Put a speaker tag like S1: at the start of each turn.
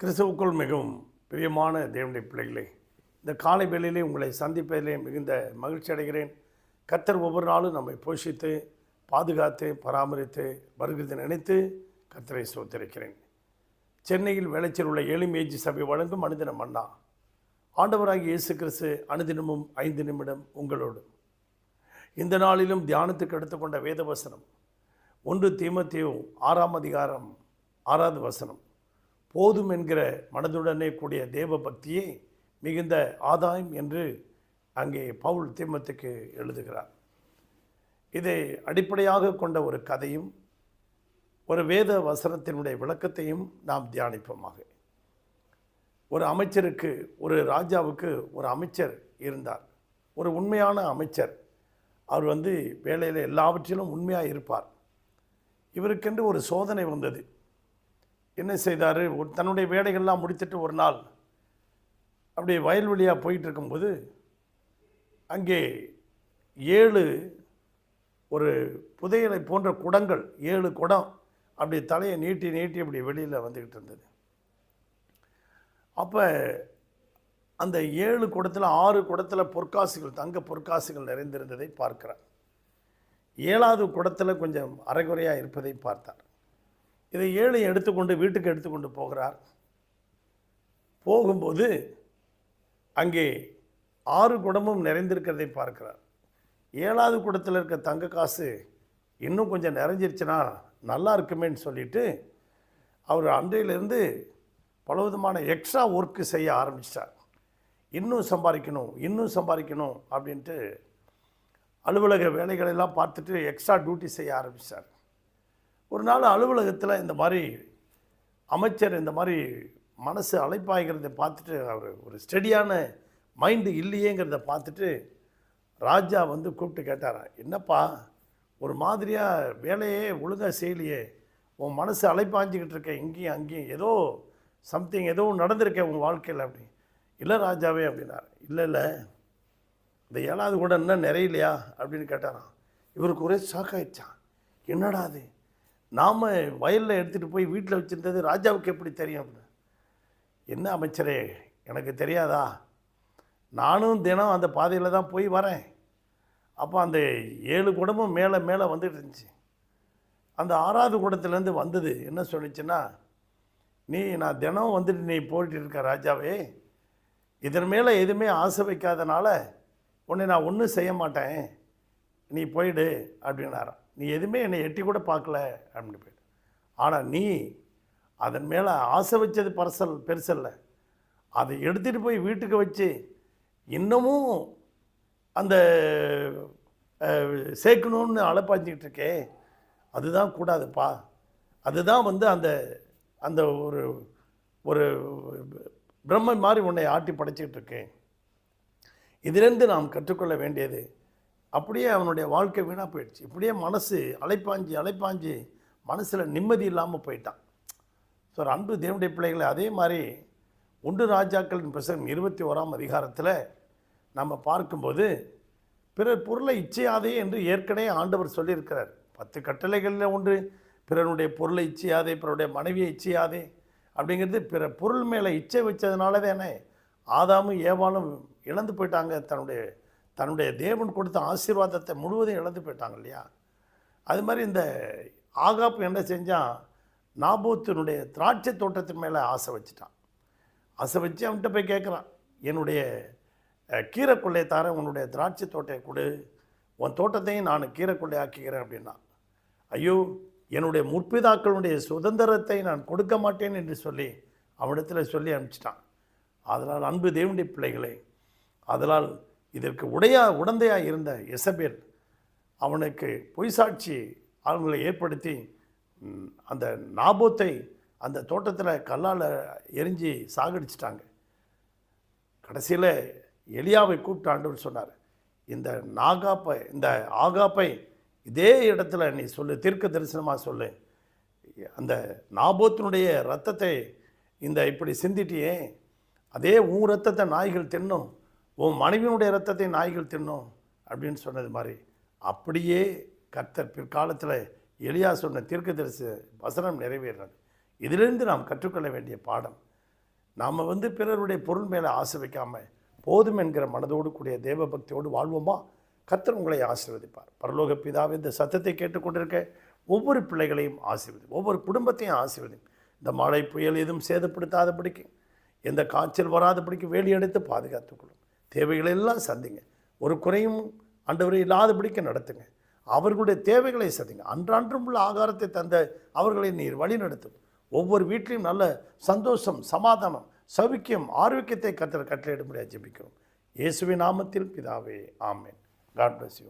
S1: கிறிஸ்துவுக்குள் மிகவும் பிரியமான தேவனுடைய பிள்ளைகளே இந்த காலை வேளையிலே உங்களை சந்திப்பதிலே மிகுந்த மகிழ்ச்சி அடைகிறேன். கர்த்தர் ஒவ்வொரு நாளும் நம்மை போஷித்து பாதுகாத்து பராமரித்து வருகிறது நினைத்து கர்த்தரை சோத்திருக்கிறேன் சென்னையில் வேலைச்சல் உள்ள எளிமேஜி சபை வழங்கும் அனுதினம் மன்னா. ஆண்டவராகி இயேசு கிறிஸ்து அனுதினமும் ஐந்து நிமிடம் உங்களோடு. இந்த நாளிலும் தியானத்துக்கு எடுத்துக்கொண்ட வேத வசனம் ஒன்று தீமத்தியும் ஆறாம் அதிகாரம் ஆறாவது வசனம். போதும் என்கிற மனதுடனே கூடிய தேவ பக்தியே மிகுந்த ஆதாயம் என்று அங்கே பவுல் தீமத்துக்கு எழுதுகிறார். இதை அடிப்படையாக கொண்ட ஒரு கதையும் ஒரு வேத வசனத்தினுடைய விளக்கத்தையும் நாம் தியானிப்போமாக. ஒரு அமைச்சருக்கு ஒரு ராஜாவுக்கு ஒரு அமைச்சர் இருந்தார். ஒரு உண்மையான அமைச்சர். அவர் வந்து வேலையில் எல்லாவற்றிலும் உண்மையாக இருப்பார். இவருக்கென்று ஒரு சோதனை வந்தது. என்ன செய்தார்? ஒரு தன்னுடைய வேலைகள்லாம் முடித்துட்டு ஒரு நாள் அப்படியே வயல்வெளியாக போயிட்டு இருக்கும்போது அங்கே ஏழு ஒரு புதையலை போன்ற குடங்கள் ஏழு குடம் அப்படி தலையை நீட்டி நீட்டி அப்படி வெளியில் வந்துக்கிட்டு இருந்தது. அப்போ அந்த ஏழு குடத்தில் ஆறு குடத்தில் பொற்காசுகள் தங்க பொற்காசுகள் நிறைந்திருந்ததை பார்க்கிறார். ஏழாவது குடத்தில் கொஞ்சம் அரைகுறையாக இருப்பதை பார்த்தார். இதை ஏழை எடுத்துக்கொண்டு வீட்டுக்கு எடுத்துக்கொண்டு போகிறார். போகும்போது அங்கே ஆறு குடமும் நிறைந்திருக்கிறதை பார்க்கிறார். ஏழாவது குடத்தில் இருக்க தங்க காசு இன்னும் கொஞ்சம் நிறைஞ்சிருச்சுன்னா நல்லா இருக்குமேன்னு சொல்லிட்டு அவர் அன்றையிலேருந்து பலவிதமான எக்ஸ்ட்ரா ஒர்க்கு செய்ய ஆரம்பிச்சிட்டார். இன்னும் சம்பாதிக்கணும் இன்னும் சம்பாதிக்கணும் அப்படின்ட்டு அலுவலக வேலைகளெல்லாம் பார்த்துட்டு எக்ஸ்ட்ரா டியூட்டி செய்ய ஆரம்பித்தார் ஒரு நாள் அலுவலகத்தில் இந்த மாதிரி அமைச்சர் இந்த மாதிரி மனசு அழைப்பாய்கிறத பார்த்துட்டு அவர் ஒரு ஸ்டெடியான மைண்டு இல்லையேங்கிறத பார்த்துட்டு ராஜா வந்து கூப்பிட்டு கேட்டாரா என்னப்பா ஒரு மாதிரியாக வேலையே ஒழுங்காக செய்யலையே. உன் மனசு அழைப்பாஞ்சிக்கிட்டு இருக்க இங்கேயும் அங்கேயும் ஏதோ சம்திங் ஏதோ நடந்திருக்க உன் வாழ்க்கையில் அப்படி. இல்லை ராஜாவே அப்படின்னார். இல்லை இல்லை. இந்த ஏழாவது கூட இன்னும் நிறையலையா? அப்படின்னு கேட்டாராம். இவருக்கு ஒரே ஷாக் ஆயிடுச்சான் என்னடா அது? நாம் வயலில் எடுத்துகிட்டு போய் வீட்டில் வச்சுருந்தது ராஜாவுக்கு எப்படி தெரியும் அப்படின்னு? என்ன அமைச்சரே எனக்கு தெரியாதா? நானும் தினம் அந்த பாதையில் தான் போய் வரேன். அப்போ அந்த ஏழு குடமும் மேலே மேலே வந்துட்டு இருந்துச்சு. அந்த ஆறாவது குடத்துலேருந்து வந்தது. என்ன சொன்னிச்சுன்னா நீ நான் தினம் வந்துட்டு நீ போயிட்டு இருக்க ராஜாவே. இதன் மேலே எதுவுமே ஆசை வைக்காதனால உன்னை நான் ஒன்றும் செய்ய மாட்டேன். நீ போயிடு அப்படின்னாராம். நீ எதுவுமே என்னை எட்டி கூட பார்க்கல அப்படின்னு போயிடு. ஆனால் நீ அதன் மேலே ஆசை வச்சது பரசல் பெருசல்ல. அதை எடுத்துகிட்டு போய் வீட்டுக்கு வச்சு இன்னமும் அந்த சேர்க்கணும்னு அழைப்பாஞ்சிக்கிட்டு இருக்கே அதுதான் கூடாதுப்பா. அதுதான் வந்து அந்த அந்த ஒரு ஒரு பிரம்மை மாதிரி உன்னை ஆட்டி படைச்சிக்கிட்டு இருக்கேன். இதிலிருந்து நாம் கற்றுக்கொள்ள வேண்டியது அப்படியே அவனுடைய வாழ்க்கை வீணாக போயிடுச்சு. இப்படியே மனசு அலைப்பாஞ்சி அலைப்பாஞ்சி மனசில் நிம்மதி இல்லாமல் போயிட்டான். ஸோ அன்பு தேவனுடைய பிள்ளைகளை அதே மாதிரி ஒன்று ராஜாக்களின் புஸ்தகம் இருபத்தி ஓராம் அதிகாரத்தில் நம்ம பார்க்கும்போது பிறர் பொருளை இச்சையாதே என்று ஏற்கனவே ஆண்டவர் சொல்லியிருக்கிறார். பத்து கட்டளைகளில் ஒன்று பிறனுடைய பொருளை இச்சையாதே பிறருடைய மனைவியை இச்சையாதே அப்படிங்கிறது பிற பொருள் மேலே இச்சை வச்சதுனால தானே ஆதாமும் ஏவாளும் இழந்து போயிட்டாங்க தன்னுடைய தன்னுடைய தேவன் கொடுத்த ஆசீர்வாதத்தை முழுவதும் இழந்து போயிட்டாங்க இல்லையா? அது மாதிரி இந்த ஆகாப்பு என்ன செஞ்சான் நாபோத்தினுடைய திராட்சை தோட்டத்தின் மேலே ஆசை வச்சுட்டான். ஆசை வச்சு அவன்கிட்ட போய் கேட்குறான் என்னுடைய கீரை கீரைக்கொள்ளையை தாரேன் உன்னுடைய திராட்சை தோட்டையை கொடு. உன் தோட்டத்தையும் நான் கீரைக்கொள்ளை ஆக்கிக்கிறேன் அப்படின்னா ஐயோ என்னுடைய முற்பிதாக்களுடைய சுதந்திரத்தை நான் கொடுக்க மாட்டேன் என்று சொல்லி அவனிடத்தில் சொல்லி அனுப்பிச்சிட்டான். அதனால் அன்பு தேவனுடைய பிள்ளைகளே அதனால் இதற்கு உடையா உடந்தையாக இருந்த எசபேல் அவனுக்கு பொய் சாட்சி அவங்களை ஏற்படுத்தி அந்த நாபோத்தை அந்த தோட்டத்தில் கல்லால் எரிஞ்சு சாகடிச்சிட்டாங்க. கடைசியில் எலியாவை கூப்பிட்டு ஆண்டவர் சொன்னார் இந்த நாகாப்பை இந்த ஆகாப்பை இதே இடத்துல நீ சொல்லு தீர்க்க தரிசனமாக சொல்லு. அந்த நாபோத்தினுடைய ரத்தத்தை இந்த இப்படி சிந்திட்டியே அதே உன் ரத்தத்தை நாய்கள் தின்னும். உன் மனைவியினுடைய ரத்தத்தை நாய்கள் தின்னும் அப்படின்னு சொன்னது மாதிரி அப்படியே கர்த்தர் பிற்காலத்தில் எளியா சொன்ன தீர்க்கதரிசி வசனம் நிறைவேறினது. இதிலிருந்து நாம் கற்றுக்கொள்ள வேண்டிய பாடம் நாம் வந்து பிறருடைய பொருள் மேலே ஆசை வைக்காமல் போதும் என்கிற மனதோடு கூடிய தேவ பக்தியோடு வாழ்வோமா? கர்த்தர் உங்களை ஆசீர்வதிப்பார். பரலோக பிதாவை இந்த சத்தத்தை கேட்டுக்கொண்டிருக்க ஒவ்வொரு பிள்ளைகளையும் ஆசீர்வதி ஒவ்வொரு குடும்பத்தையும் ஆசீர்வதி. இந்த மழை புயல் எதுவும் சேதப்படுத்தாதபடிக்கு எந்த காய்ச்சல் வராதபடிக்கு வேலி எடுத்து பாதுகாத்துக்கொள்ளும் தேவைகளை எல்லாம் சந்திங்க. ஒரு குறையும் ஆண்டவரை இல்லாதபடிக்க நடத்துங்க. அவர்களுடைய தேவைகளை சந்திங்க. அன்றான்றும் உள்ள ஆகாரத்தை தந்த அவர்களை நீர் வழி நடத்தும் ஒவ்வொரு வீட்லையும் நல்ல சந்தோஷம் சமாதானம் சௌக்கியம் ஆரோக்கியத்தை கத்தர் கட்டளையிடும்படியாக ஜெபிக்கிறோம். இயேசுவின் நாமத்தில் பிதாவே ஆமேன். God bless you